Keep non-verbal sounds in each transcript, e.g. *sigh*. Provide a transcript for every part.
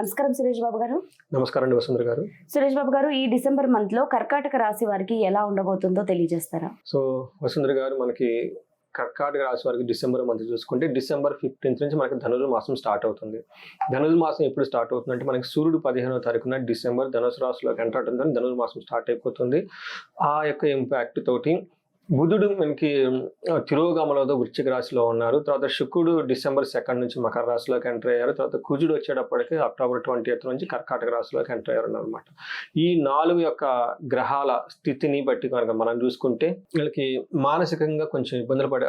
నమస్కారం సురేష్ బాబు గారు. నమస్కారం అండి వసుంధర గారు. సురేష్ బాబు గారు ఈ డిసెంబర్ మంత్లో కర్కాటక రాశి వారికి ఎలా ఉండబోతుందో తెలియజేస్తారా? సో వసుంధర గారు మనకి కర్కాటక రాశి వారికి డిసెంబర్ మంత్ చూసుకుంటే డిసెంబర్ ఫిఫ్టీన్త్ నుంచి మనకి ధనుసు మాసం స్టార్ట్ అవుతుంది. ధనుసు మాసం ఎప్పుడు స్టార్ట్ అవుతుంది అంటే మనకి సూర్యుడు పదిహేనో తారీఖున డిసెంబర్ ధనుసు రాశిలోకి ఎంటర్ అవుతుంది మాసం స్టార్ట్ అయిపోతుంది. ఆ యొక్క ఇంపాక్ట్ తోటి బుధుడు మనకి ఆ, వృశ్చిక రాశిలో ఉన్నారు. తర్వాత శుక్రుడు డిసెంబర్ సెకండ్ నుంచి మకర రాశిలోకి ఎంటర్ అయ్యారు. తర్వాత కుజుడు వచ్చేటప్పటికి అక్టోబర్ ట్వంటీ నుంచి కర్కాటక రాశిలోకి ఎంటర్ అయ్యారు అనమాట ఈ నాలుగు యొక్క గ్రహాల స్థితిని బట్టి కనుక మనం చూసుకుంటే వీళ్ళకి మానసికంగా కొంచెం ఇబ్బందులు పడే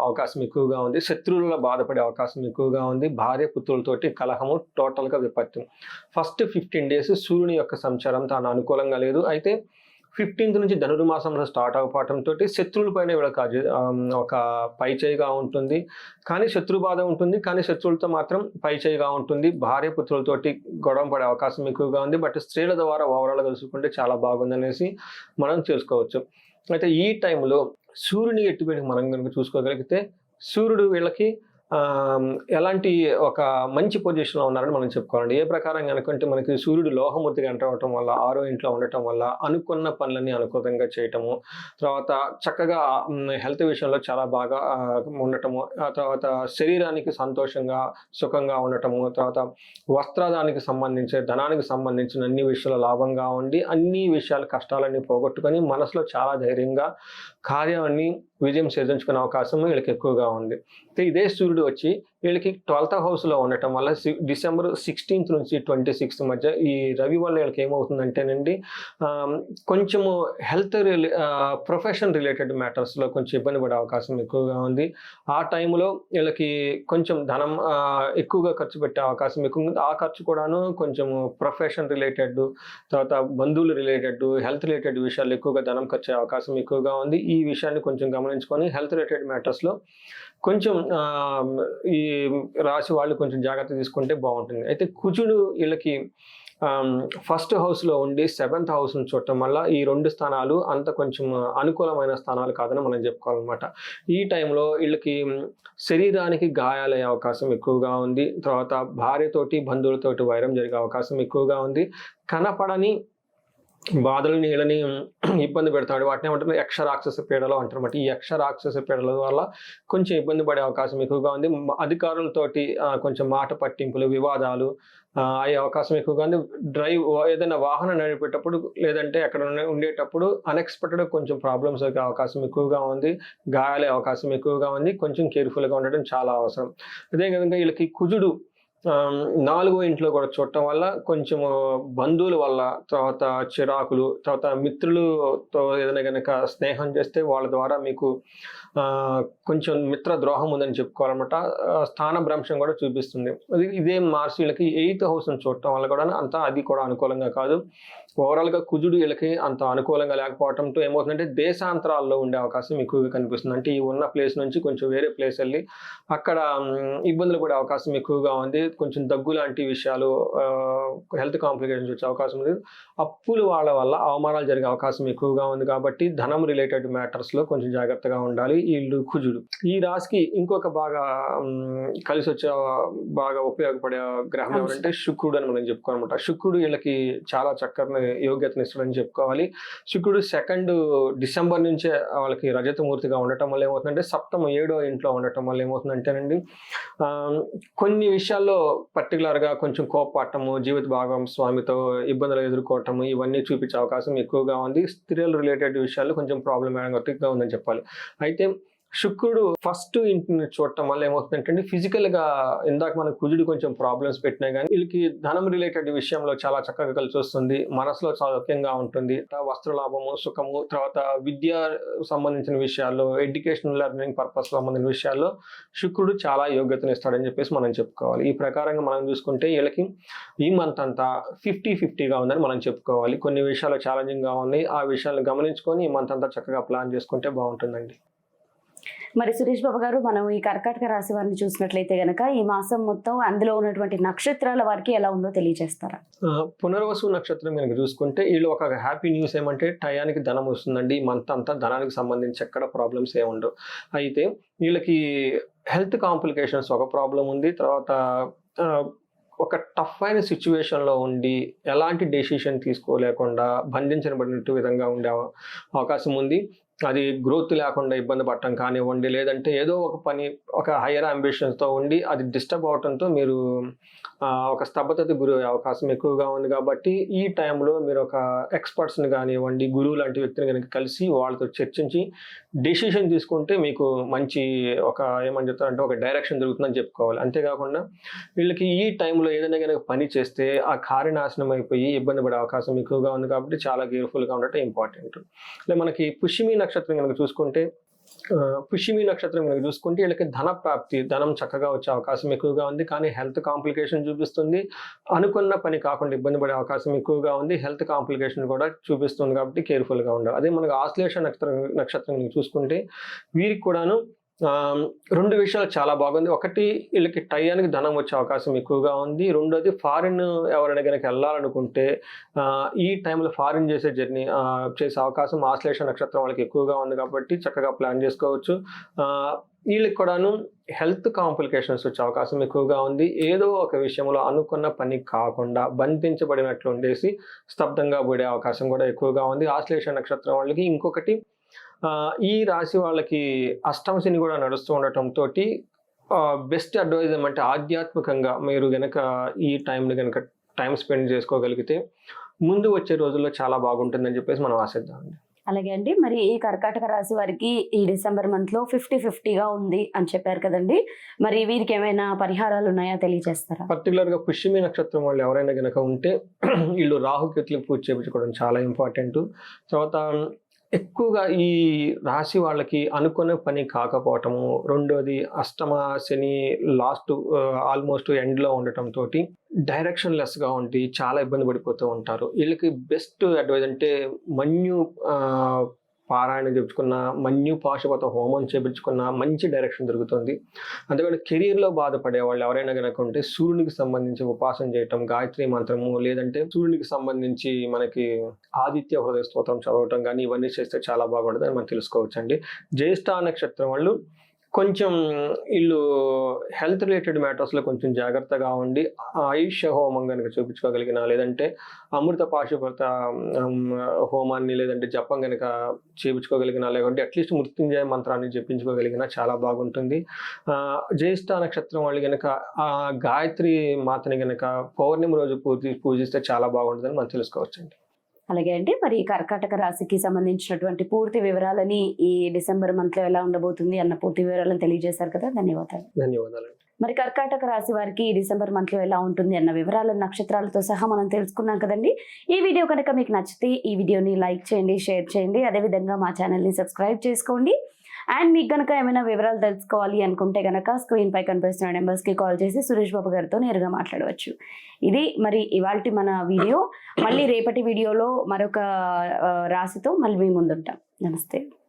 అవకాశం ఎక్కువగా ఉంది. శత్రువులలో బాధపడే అవకాశం ఎక్కువగా ఉంది. భార్య పుత్రులతోటి కలహము టోటల్గా విపత్తు. ఫస్ట్ ఫిఫ్టీన్ డేస్ సూర్యుని యొక్క సంచారం తాను అనుకూలంగా లేదు. అయితే ఫిఫ్టీన్త్ నుంచి ధనుర్మాసంలో స్టార్ట్ అవ్వటంతో శత్రువులపైన వీళ్ళకి ఒక పై చేయిగా ఉంటుంది. కానీ శత్రు బాధ ఉంటుంది. కానీ శత్రువులతో మాత్రం పై చేయిగా ఉంటుంది. భార్య పుత్రులతోటి గొడవ పడే అవకాశం ఎక్కువగా ఉంది. బట్ స్త్రీల ద్వారా ఓవరాల్ కలుసుకుంటే చాలా బాగుందనేసి మనం చేసుకోవచ్చు అయితే ఈ టైంలో సూర్యుని ఎట్టుబడి మనం కనుక చూసుకోగలిగితే సూర్యుడు వీళ్ళకి ఎలాంటి ఒక మంచి పొజిషన్లో ఉన్నారని మనం చెప్పుకోవాలండి. ఏ ప్రకారం కనుకంటే మనకి సూర్యుడు లోహమూర్తిగా ఎంటర్ అవటం వల్ల ఆరో ఇంట్లో ఉండటం వల్ల అనుకున్న పనులని అనుకూలంగా చేయటము తర్వాత చక్కగా హెల్త్ విషయంలో చాలా బాగా ఉండటము ఆ తర్వాత శరీరానికి సంతోషంగా సుఖంగా ఉండటము తర్వాత వస్త్రదానికి సంబంధించి ధనానికి సంబంధించిన అన్ని విషయాలు లాభంగా ఉండి అన్ని విషయాలు కష్టాలన్నీ పోగొట్టుకొని మనసులో చాలా ధైర్యంగా కార్యాన్ని విజయం సాధించుకునే అవకాశం వీళ్ళకి ఎక్కువగా ఉంది. ఇదే సూర్యుడు వచ్చి వీళ్ళకి ట్వెల్త్ హౌస్లో ఉండటం వల్ల సి- డిసెంబర్ సిక్స్టీన్త్ నుంచి ట్వంటీ సిక్స్త్ మధ్య ఈ రవి వల్ల వీళ్ళకి ఏమవుతుందంటేనండి కొంచెము హెల్త్ రిలే ప్రొఫెషన్ రిలేటెడ్ మ్యాటర్స్లో కొంచెం ఇబ్బంది పడే అవకాశం ఎక్కువగా ఉంది. ఆ టైంలో వీళ్ళకి కొంచెం ధనం ఎక్కువగా ఖర్చు పెట్టే అవకాశం ఎక్కువ ఉంది. ఆ ఖర్చు కూడాను కొంచెం ప్రొఫెషన్ రిలేటెడ్ తర్వాత బంధువులు రిలేటెడ్ హెల్త్ రిలేటెడ్ విషయాలు ఎక్కువగా ధనం ఖర్చు అవకాశం ఎక్కువగా ఉంది. ఈ విషయాన్ని కొంచెం గమనించుకొని హెల్త్ రిలేటెడ్ మ్యాటర్స్లో కొంచెం ఈ రాశి వాళ్ళు కొంచెం జాగ్రత్త తీసుకుంటే బాగుంటుంది. అయితే కుజుడు వీళ్ళకి ఫస్ట్ హౌస్లో ఉండి సెవెంత్ హౌస్ని చూడటం వల్ల ఈ రెండు స్థానాలు అంత కొంచెం అనుకూలమైన స్థానాలు కాదని మనం చెప్పుకోవాలన్నమాట. ఈ టైంలో వీళ్ళకి శరీరానికి గాయాలయ్యే అవకాశం ఎక్కువగా ఉంది. తర్వాత భార్యతోటి బంధువులతోటి వైరం జరిగే అవకాశం ఎక్కువగా ఉంది. కనపడని బాధలు నీళ్ళని *clears throat* ఇబ్బంది పెడతాడు. వాటిని ఏమంటారు? యక్ష రాక్షస పీడలు అంటారన్నమాట ఈ యక్ష రాక్షస పీడల వల్ల కొంచెం ఇబ్బంది పడే అవకాశం ఎక్కువగా ఉంది. మ- అధికారులతోటి కొంచెం మాట పట్టింపులు వివాదాలు అయ్యే అవకాశం ఎక్కువగా ఉంది. డ్రైవ్ ఏదైనా వాహనం నడిపేటప్పుడు లేదంటే అక్కడ ఉండేటప్పుడు అన్ఎక్స్పెక్టెడ్ కొంచెం ప్రాబ్లమ్స్ వచ్చే అవకాశం ఎక్కువగా ఉంది. గాయాలే అవకాశం ఎక్కువగా ఉంది. కొంచెం కేర్ఫుల్గా ఉండడం చాలా అవసరం. అదేవిధంగా వీళ్ళకి కుజుడు నాలుగో ఇంట్లో కూడా చూడటం వల్ల కొంచెం బంధువుల వల్ల తర్వాత చిరాకులు తర్వాత మిత్రులతో ఏదైనా కనుక స్నేహం చేస్తే వాళ్ళ ద్వారా మీకు కొంచెం మిత్ర ద్రోహం ఉందని చెప్పుకోవాలన్నమాట. ఆ, స్థాన భ్రంశం కూడా చూపిస్తుంది. అది ఇదే మార్సీలకి ఎయిత్ హౌస్ని చూడటం వల్ల కూడా అంత అది కూడా అనుకూలంగా కాదు. ఓవరాల్గా కుజుడు వీళ్ళకి అంత అనుకూలంగా లేకపోవడంతో ఏమవుతుందంటే దేశాంతరాల్లో ఉండే అవకాశం ఎక్కువగా కనిపిస్తుంది. అంటే ఈ ఉన్న ప్లేస్ నుంచి కొంచెం వేరే ప్లేస్ వెళ్ళి అక్కడ ఇబ్బందులు పడే అవకాశం ఎక్కువగా ఉంది. కొంచెం దగ్గు లాంటి విషయాలు హెల్త్ కాంప్లికేషన్స్ వచ్చే అవకాశం ఉంది. అప్పులు వాళ్ళ వల్ల అవమానాలు జరిగే అవకాశం ఎక్కువగా ఉంది కాబట్టి ధనం రిలేటెడ్ మ్యాటర్స్లో కొంచెం జాగ్రత్తగా ఉండాలి వీళ్ళు కుజుడు. ఈ రాశికి ఇంకొక బాగా కలిసి వచ్చే బాగా ఉపయోగపడే గ్రహం. ఎవరంటే శుక్రుడు అని మనం చెప్పుకోవాలన్నమాట శుక్రుడు వీళ్ళకి చాలా చక్కని యోగ్యతను ఇస్తాడని చెప్పుకోవాలి. శుక్రుడు సెకండ్ డిసెంబర్ నుంచే వాళ్ళకి రజతమూర్తిగా ఉండటం వల్ల ఏమవుతుందంటే సప్తమ ఏడో ఇంట్లో ఉండటం వల్ల ఏమవుతుందంటేనండి కొన్ని విషయాల్లో పర్టికులర్గా కొంచెం కోపపడటము జీవిత భాగస్వామితో ఇబ్బందులు ఎదుర్కోవటము ఇవన్నీ చూపించే అవకాశం ఎక్కువగా ఉంది. స్త్రీల రిలేటెడ్ విషయాల్లో కొంచెం ప్రాబ్లమాటిక్గా ఉందని చెప్పాలి. అయితే శుక్రుడు ఫస్ట్ ఇంటిని చూడటం వల్ల ఏమవుతుందంటే ఫిజికల్గా ఇందాక మన కుజుడు కొంచెం ప్రాబ్లమ్స్ పెట్టినా కానీ వీళ్ళకి ధనం రిలేటెడ్ విషయంలో చాలా చక్కగా కలిసి వస్తుంది. మనసులో సౌఖ్యంగా ఉంటుంది. వస్త్ర లాభము సుఖము తర్వాత విద్య సంబంధించిన విషయాల్లో ఎడ్యుకేషన్ లెర్నింగ్ పర్పస్ సంబంధించిన విషయాల్లో శుక్రుడు చాలా యోగ్యతను ఇస్తాడని చెప్పేసి మనం చెప్పుకోవాలి. ఈ ప్రకారంగా మనం చూసుకుంటే వీళ్ళకి ఈ మంత్ అంతా ఫిఫ్టీ ఫిఫ్టీగా ఉందని మనం చెప్పుకోవాలి. కొన్ని విషయాలు ఛాలెంజింగ్గా ఉన్నాయి. ఆ విషయాలను గమనించుకొని ఈ మంత్ అంతా చక్కగా ప్లాన్ చేసుకుంటే బాగుంటుందండి. మరి సురేష్ బాబు గారు మనం ఈ కర్కాటక రాశి వారిని చూసినట్లయితే గనక ఈ మాసం మొత్తం అందులో ఉన్నటువంటి నక్షత్రాల వారికి ఎలా ఉందో తెలియజేస్తారా? పునర్వసు నక్షత్రం కనుక చూసుకుంటే వీళ్ళు ఒక హ్యాపీ న్యూస్ ఏమంటే టయానికి ధనం వస్తుందండి ఈ మంత్ అంతా ధనానికి సంబంధించి ఎక్కడ ప్రాబ్లమ్స్ ఏ ఉండవు. అయితే వీళ్ళకి హెల్త్ కాంప్లికేషన్స్ ఒక ప్రాబ్లం ఉంది తర్వాత ఒక టఫ్ అయిన సిచ్యువేషన్లో ఉండి ఎలాంటి డెసిషన్ తీసుకోలేకుండా బంధించబడినట్టు విధంగా ఉండే అవకాశం ఉంది. అది గ్రోత్ లేకుండా ఇబ్బంది పడటం కానివ్వండి లేదంటే ఏదో ఒక పని ఒక హయ్యర్ అంబిషన్స్తో ఉండి అది డిస్టర్బ్ అవడంతో మీరు ఒక స్తబ్దతకు గురి అయ్యే అవకాశం ఎక్కువగా ఉంది కాబట్టి ఈ టైంలో మీరు ఒక ఎక్స్పర్ట్స్ని కానివ్వండి గురువు లాంటి వ్యక్తిని కనుక కలిసి వాళ్ళతో చర్చించి డెసిషన్ తీసుకుంటే మీకు మంచి ఒక ఏమని చెప్తారంటే ఒక డైరెక్షన్ దొరుకుతుందని చెప్పుకోవాలి. అంతేకాకుండా వీళ్ళకి ఈ టైంలో ఏదైనా కనుక పని చేస్తే ఆ కార్యనాశనం అయిపోయి ఇబ్బంది పడే అవకాశం ఎక్కువగా ఉంది కాబట్టి చాలా కేర్ఫుల్గా ఉండటం ఇంపార్టెంట్ అంటే మనకి పుష్యమి నక్షత్రం కనుక చూసుకుంటే పుష్యమి నక్షత్రం కనుక చూసుకుంటే వీళ్ళకి ధన ప్రాప్తి ధనం చక్కగా వచ్చే అవకాశం ఎక్కువగా ఉంది. కానీ హెల్త్ కాంప్లికేషన్ చూపిస్తుంది. అనుకున్న పని కాకుండా ఇబ్బంది పడే అవకాశం ఎక్కువగా ఉంది. హెల్త్ కాంప్లికేషన్ కూడా చూపిస్తుంది కాబట్టి కేర్ఫుల్గా ఉండాలి. అదే మనకు ఆశ్లేష నక్షత్రం నక్షత్రం కనుక చూసుకుంటే వీరికి కూడాను రెండు విషయాలు చాలా బాగుంది. ఒకటి వీళ్ళకి టయానికి ధనం వచ్చే అవకాశం ఎక్కువగా ఉంది. రెండోది ఫారిన్ ఎవరైనా కనుక వెళ్ళాలనుకుంటే ఈ టైంలో ఫారిన్ చేసే జర్నీ చేసే అవకాశం ఆశ్లేష నక్షత్రం వాళ్ళకి ఎక్కువగా ఉంది కాబట్టి చక్కగా ప్లాన్ చేసుకోవచ్చు. వీళ్ళకి కూడాను హెల్త్ కాంప్లికేషన్స్ వచ్చే అవకాశం ఎక్కువగా ఉంది. ఏదో ఒక విషయంలో అనుకున్న పని కాకుండా బంధించబడినట్లు ఉండేసి స్తబ్దంగా పడే అవకాశం కూడా ఎక్కువగా ఉంది. ఆశ్లేష నక్షత్రం వాళ్ళకి ఇంకొకటి ఈ రాశి వాళ్ళకి అష్టమ శని కూడా నడుస్తూ ఉండటంతో బెస్ట్ అడ్వైజ్ ఏమంటే ఆధ్యాత్మికంగా మీరు గనక ఈ టైంని గనక టైం స్పెండ్ చేసుకోగలిగితే ముందు వచ్చే రోజుల్లో చాలా బాగుంటుందని చెప్పేసి మనం ఆశిద్దామండి అలాగే అండి. మరి ఈ కర్కాటక రాశి వారికి ఈ డిసెంబర్ మంత్లో ఫిఫ్టీ ఫిఫ్టీగా ఉంది అని చెప్పారు కదండి. మరి వీరికి ఏమైనా పరిహారాలు ఉన్నాయా తెలియజేస్తారా? పర్టికులర్గా పుష్యమి నక్షత్రం వాళ్ళు ఎవరైనా గనక ఉంటే *clears throat* వీళ్ళు రాహుకేతులకు పూజ చేయించుకోవడం చాలా ఇంపార్టెంట్ తర్వాత ఎక్కువగా ఈ రాశి వాళ్ళకి అనుకున్న పని కాకపోవటము రెండోది అష్టమ శని లాస్ట్ ఆల్మోస్ట్ ఎండ్లో ఉండటంతో డైరెక్షన్ లెస్గా ఉండి చాలా ఇబ్బంది పడిపోతూ ఉంటారు. వీళ్ళకి బెస్ట్ అడ్వైజ్ అంటే మన్యు పారాయణం చెప్పుకున్న మన్యు పాశుపత హోమం చేపించుకున్న మంచి డైరెక్షన్ దొరుకుతుంది. అంతేకాకుండా కెరీర్లో బాధపడే వాళ్ళు ఎవరైనా కనుక ఉంటే సూర్యునికి సంబంధించి ఉపాసన చేయటం గాయత్రి మంత్రము లేదంటే సూర్యునికి సంబంధించి మనకి ఆదిత్య హృదయ స్తోత్రం చదవటం కానీ ఇవన్నీ చేస్తే చాలా బాగుంటుంది అని మనం తెలుసుకోవచ్చండి. జ్యేష్ఠ నక్షత్రం వాళ్ళు కొంచెం వీళ్ళు హెల్త్ రిలేటెడ్ మ్యాటర్స్లో కొంచెం జాగ్రత్తగా ఉండి ఆయుష్య హోమం కనుక చూపించుకోగలిగిన లేదంటే అమృత పాశుపత హోమాన్ని లేదంటే జపం కనుక చేయించుకోగలిగిన లేదంటే అట్లీస్ట్ మృత్యుంజయ మంత్రాన్ని జపించుకోగలిగిన చాలా బాగుంటుంది. ఆ, జ్యేష్ఠ నక్షత్రం వాళ్ళు కనుక ఆ గాయత్రి మాతని కనుక పౌర్ణమి రోజు పూజి పూజిస్తే చాలా బాగుంటుందని మనం తెలుసుకోవచ్చండి. అలాగే అండి మరి కర్కాటక రాశికి సంబంధించినటువంటి పూర్తి వివరాలని ఈ డిసెంబర్ మంత్లో ఎలా ఉండబోతుంది అన్న పూర్తి వివరాలను తెలియజేశారు కదా. ధన్యవాదాలు. ధన్యవాదాలు. మరి కర్కాటక రాశి వారికి ఈ డిసెంబర్ మంత్లో ఎలా ఉంటుంది అన్న వివరాలు నక్షత్రాలతో సహా మనం తెలుసుకున్నాం కదండి. ఈ వీడియో కనుక మీకు నచ్చితే ఈ వీడియోని లైక్ చేయండి షేర్ చేయండి. అదేవిధంగా మా ఛానల్ని సబ్స్క్రైబ్ చేసుకోండి. అండ్ మీకు కనుక ఏమైనా వివరాలు తెలుసుకోవాలి అనుకుంటే కనుక స్క్రీన్ పై కనిపిస్తున్న నెంబర్స్కి కాల్ చేసి సురేష్ బాబు గారితో నేరుగా మాట్లాడవచ్చు. ఇది మరి ఇవాళ మన వీడియో మళ్ళీ రేపటి వీడియోలో మరొక రాశితో మళ్ళీ మీ ముందుంటాం. నమస్తే.